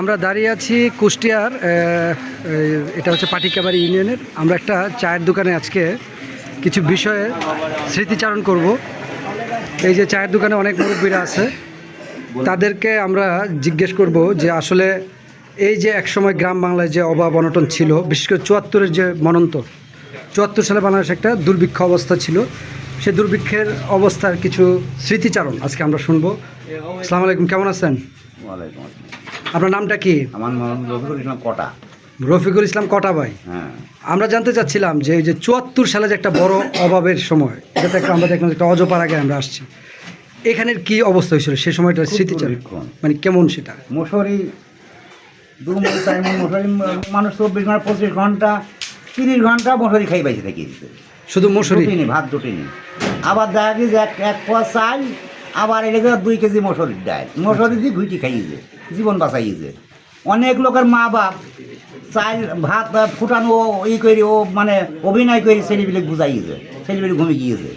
আমরা দাঁড়িয়ে আছি কুষ্টিয়ার এটা হচ্ছে পাটিকাবাড়ি ইউনিয়নের। আমরা একটা চায়ের দোকানে আজকে কিছু বিষয়ে স্মৃতিচারণ করব। এই যে চায়ের দোকানে অনেক মুরব্বীরা আছে, তাদেরকে আমরা জিজ্ঞেস করব যে আসলে এই যে একসময় গ্রাম বাংলায় যে অভাব, অনটন ছিল, বিশেষ করে চুয়াত্তরের যে মনন্তর, চুয়াত্তর সালে বাংলাদেশ একটা দুর্ভিক্ষ অবস্থা ছিল। সে দুর্ভিক্ষের অবস্থার কিছু স্মৃতিচারণ আজকে আমরা শুনব। আসসালামু আলাইকুম, কেমন আছেন? আপনার নামটা কি? আমার নাম রফিকুল ইসলাম কটা। রফিকুল ইসলাম কটা ভাই? হ্যাঁ। আমরা জানতে চাচ্ছিলাম যে এই যে চুয়াত্তর সালে যে একটা বড় অভাবের সময় এটা একটা আমরা দেখলাম একটা অজপার আগে আমরা আসছি। এখানের কি অবস্থা হয়েছিল? সে সময়টা দুর্ভিক্ষ। মানে কেমন সেটা? মশারি দু টাইম মশারি মানুষ চব্বিশ ঘণ্টা পঁচিশ ঘণ্টা তিরিশ ঘণ্টা মশারি খাই বাইছে থেকে শুধু মশুরি? ভাত দুটিনি আবার দেখা গেছে এক এক পোয়া চাই আবার এলাকা দুই কেজি মশারির ডাল। মশারি দিয়ে ঘুইটি খাইয়েছে জীবন বাঁচাইয়েছে। অনেক লোকের মা বাপ চাল ভাত ফুটানো ই করে ও মানে অভিনয় করে ছেলেপিলে বুঝাইয়েছে ছেলেপিলে ঘুমিয়ে গিয়েছে।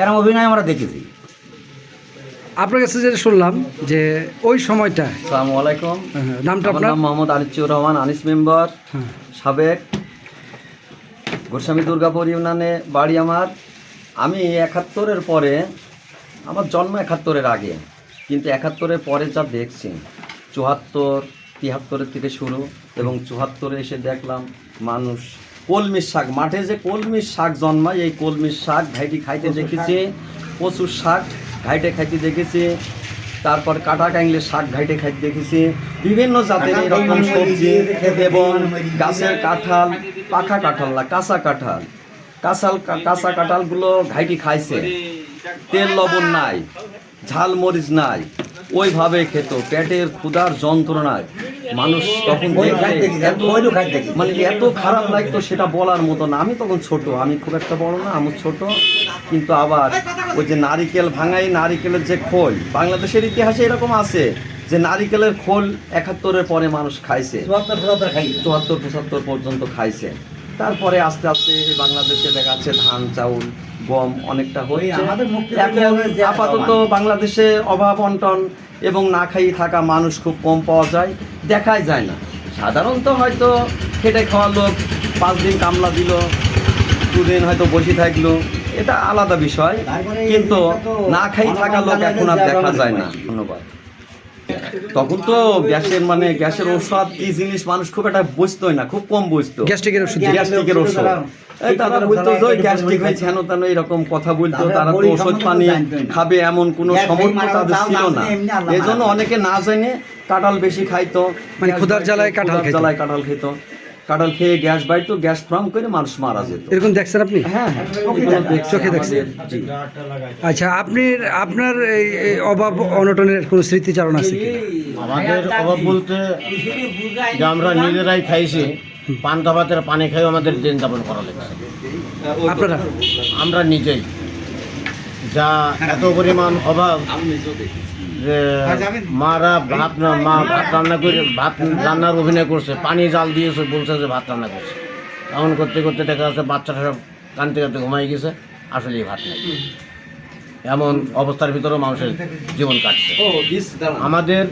এরকম অভিনয় আমরা দেখেছি। আপনার কাছে যেটা শুনলাম যে ওই সময়টা আসসালামু আলাইকুম। হ্যাঁ, নামটা আমার আপনার? নাম মোহাম্মদ আনিসুর রহমান আনিস মেম্বার হ্যাঁ। সাবেক গোস্বামী দুর্গাপুর ইউনিয়নে বাড়ি আমার। আমি একাত্তরের পরে আমার জন্ম একাত্তরের আগে কিন্তু একাত্তরের পরে যা দেখছি চুয়াত্তর তিয়াত্তরের থেকে শুরু এবং চুয়াত্তরে এসে দেখলাম মানুষ কলমির শাক মাঠে যে কলমির শাক জন্মায় এই কলমির শাক ঘাইটি খাইতে দেখেছি প্রচুর শাক ঘাইটে খাইতে দেখেছি তারপর কাটা কাইংলের শাক ঘাইটে খাইতে দেখেছি বিভিন্ন জাতের এরকম সবজি এবং গাছের কাঁঠাল পাখা কাঁঠাল না কাঁচা কাঁঠাল। কাঁচাল কাঁচা কাঁঠালগুলো ঘাইটি খাইছে। তেল লবণ নাই ঝাল মরিচ নাই ওইভাবে খেত। পেটের ক্ষুধার যন্ত্রণায় মানুষ তখন। মানে এত খারাপ লাগতো সেটা বলার মতো না। আমি তখন ছোট আমি খুব একটা বড় না আমি ছোট। কিন্তু আবার ওই যে নারিকেল ভাঙাই নারিকেলের যে খোল বাংলাদেশের ইতিহাসে এরকম আছে যে নারিকেলের খোল একাত্তরের পরে মানুষ খাইছে। চুয়াত্তর পঁচাত্তর চুয়াত্তর পঁচাত্তর পর্যন্ত খাইছে। তারপরে আস্তে আস্তে বাংলাদেশে দেখা যাচ্ছে ধান চাউল গম অনেকটা হয়েছে আমাদের এখন পেতে হবে যে আপাতত বাংলাদেশে অভাব অন্টন এবং না খাইয়ে থাকা মানুষ খুব কম পাওয়া যায় দেখাই যায় না। সাধারণত হয়তো খেটে খাওয়া লোক পাঁচ দিন কামলা দিল দুদিন হয়তো বসে থাকল এটা আলাদা বিষয়। কিন্তু না খাই থাকা লোক এখন আর দেখা যায় না। ধন্যবাদ। তখন তো গ্যাসের মানে গ্যাসের ওষুধ কি জিনিস মানুষ খুব একটা বুঝতোই না খুব কম বুঝতো। গ্যাস্ট্রিকের ওষুধ গ্যাস- গ্যাস্ট্রিকের ওষুধ তারা বলতো যে গ্যাস্ট্রিক হয়েছে হেন তেন এরকম কথা বলতো তারা তো ওষুধ পানি খাবে এমন কোনো সমর্থ তাদের ছিল না। এজন্য এই জন্য অনেকে না জেনে কাঁঠাল বেশি খাইতো। মানে ক্ষুধার জ্বালায় কাঁঠাল জ্বালায় কাঁঠাল খেত কাঁঠাল খেয়ে গ্যাস বাড়তো গ্যাস ফ্রম করে মানুষ মারা যেত। এরকম দেখছেন আপনি? হ্যাঁ হ্যাঁ। চোখে দেখছি চোখে দেখছি। জি। আচ্ছা আপনি আপনার এই এই অভাব অনটনের কোনো স্মৃতিচারণ আছে কি আমাদের অভাব বলতে যে আমরা নিজেরাই খাইছি পান্তা ভাতের পানি খাই আমাদের দিন যাপন করা লেগেছে। আপনারা? আমরা নিজেই। যা এত পরিমাণ অভাব যে মারা ভাত না মা ভাত রান্না করে ভাত রান্নার অভিনয় করছে পানি জাল দিয়েছে বলছে যে ভাত রান্না করছে। এমন করতে করতে দেখা যাচ্ছে বাচ্চাটা সব কানতে কানতে ঘুমাই গেছে আসলেই ভাত নেই। এমন অবস্থার ভিতরেও মানুষের জীবন কাটছে। আমাদের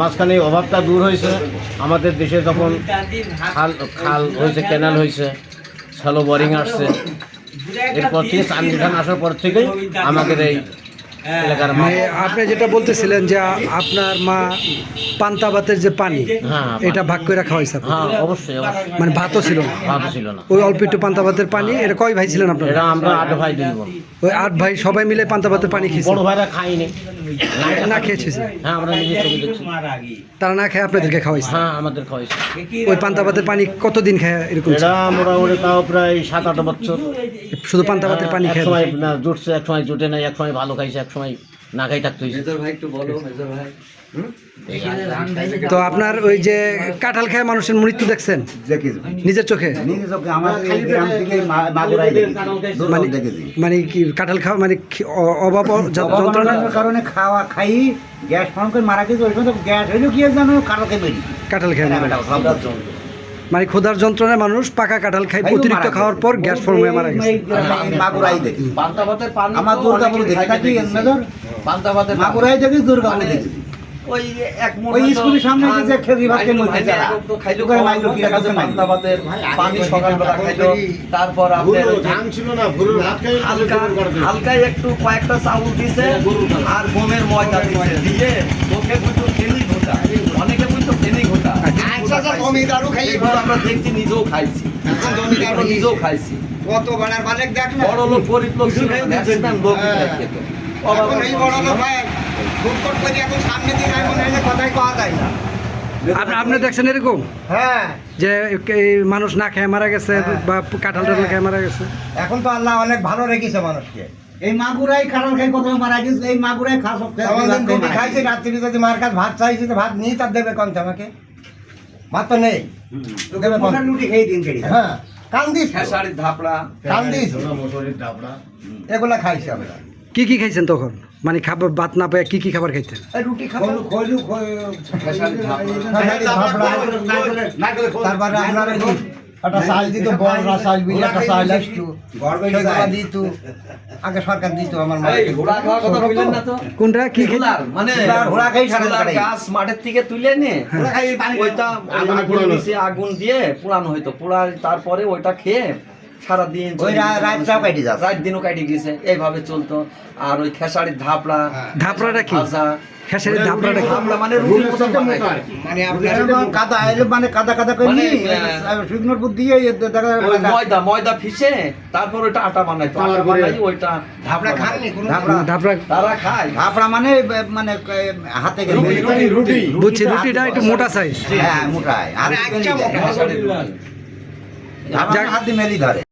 মাঝখানে এই অভাবটা দূর হয়েছে। আমাদের দেশে যখন খাল খাল হয়েছে ক্যানাল হয়েছে শ্যালো বোরিং আসছে। এরপর থেকে চান্দিখান আসার পর থেকেই আমাদের এই এলাকার মানে আপনি যেটা বলতেছিলেন যে আপনার মা পান্তা ভাতের যে পানি হ্যাঁ এটা ভাগ করে রাখা হয়েছে হ্যাঁ অবশ্যই মানে ভাতও ছিল না? ছিল না। ওই অল্প একটু পান্তা ভাতের পানি এটা কয় ভাই ছিলেন আপনারা? এটা আমরা আট ভাই দুই বোন। ওই আট ভাই সবাই মিলে পান্তা ভাতের পানি খেয়েছে? বড় ভাইরা খাইনি না খেয়েছে? হ্যাঁ আমরা দেখছি। তারা না খেয়ে আপনাদেরকে খাওয়াইছে? হ্যাঁ আমাদের খাওয়াইছে। ওই পান্তা ভাতের পানি কতদিন খায় এরকম? এটা মোটামুটি তাও প্রায় সাত আট বছর। শুধু পান্তা ভাতের পানি এক সময় না জুটছে এক সময় জুটে নাই এক সময় ভালো খাইছে এক সময় না খাই থাকতে হয়েছে মেজর ভাই একটু বলো মেজর ভাই। তো আপনার ওই যে কাঁঠাল খায় মানুষের মৃত্যু দেখছেন? নিজের চোখে? মানে মানে কি কাঁঠাল খাওয়া মানে অভাব ও যা- যন্ত্রণা? অভাব কারণে খাওয়া খাই গ্যাস ফর্ম করে মারা গেছে ওই সময় গ্যাস হইল কি জানো? কাঁঠাল খায় না সব মানে ক্ষুধার যন্ত্রণায় মানুষ পাকা কাঁঠাল খায় অতিরিক্ত খাওয়ার পর গ্যাস ফর্ম হয়ে মারা গেছে। মাগুরাই দেখি। আমার দুর্গাপুর দেখি পান্তা মাগুরাই দেখি দুর্গাপুর দেখেছি। ওই এক ওই স্কুলের সামনে যে খেজুরি ভাত মাইলো, কেন মাইলো, যারা? তো খাইলো খাওয়া মাইলো, কি দেখা ভাতের পানি সকালবেলা খাইলো। তারপর আপনার ধান ছিল না ভুরুর ভাত খাই হালকা হালকাই একটু কয়েকটা চাউল দিছে আর গমের ময়দা দিছে। দিয়ে বুঝতো ফেনি ঘোটা অনেকে বুঝতো ফেনি ঘোটা আচ্ছা, জমিদারও খাইয়ে এগুলো আমরা দেখছি নিজেও খাইছি। এগুলো নিজেও খাইছি। কত মালিক দেখ না। বড় লোক গরিব লোক ম্যাক্সিমাম লোক এখন এই বড় লোক ফুটফট করে এখন সামনে আমি মনে হয় কথাই পাওয়া যায় না। আপনি আপনি দেখছেন এরকম? হ্যাঁ। যে মানুষ না খেয়ে মারা গেছে হ্যাঁ। বা কাঁঠাল টাঠাল খেয়ে মারা গেছে। এখন তো আল্লাহ অনেক ভালো রেখেছে মানুষকে। এই মাগুরাই কারণ খাই কত মারা গেছে এই মাগুরাই খাস খাইছে রাত্রি যদি মার কাছে ভাত চাইছে তো ভাত নিয়ে তার দেবে কমছে আমাকে ভাত তো নেই। দেবে রুটি খেয়ে দিন হ্যাঁ কান্দিস খেসারির ধাপড়া। কান্দিস। মশুরির ডাবড়া এগুলা খাইছি আমরা। কি কি খাইছেন তখন? মানে খাবার ভাত না পায় কি কি খাবার খাইতেন? রুটি তারপরে আপনার একটা চাল দিত বড়রা চাল বিল একটা চাল আসতো সেগুলা দিত আগে সরকার দিত আমার ঘোড়া খাওয়ার কথা বললেন না তো? কোনটা? কি খেতে? মানে ঘোড়া খাই সারা গাছ মাঠের থেকে তুলে নিয়ে ওইটা আগুন আগুন দিয়ে পোড়ানো হইতো। পোড়া তারপরে ওইটা খেয়ে সারাদিন ওই রাতটাও কাটি যাচ্ছে। রাত দিনও কাটি গেছে এইভাবে চলতো। আর ওই খেসারির ধাপড়া ধাপড়াটা কি? খেসারির ধাপড়াটা ধাপড়া মানে রুটির মতো মানে আপনার কাদা এলে মানে কাদা কাদা করে মানে, শুকনোর বুদ্ধি দেখা ময়দা ময়দা ফিসে তারপর ওইটা আটা বানাই ওইটা ধাপড়া খাননি কোনো ধাপড়া ধাপড়া। তারা খায়। ধাপড়া মানে মানে হাতে রুটি, রুটি, রুটি। বুঝছি রুটিটা একটু মোটা সাইজ হ্যাঁ আর। হাত দিয়ে মেলি ধরে।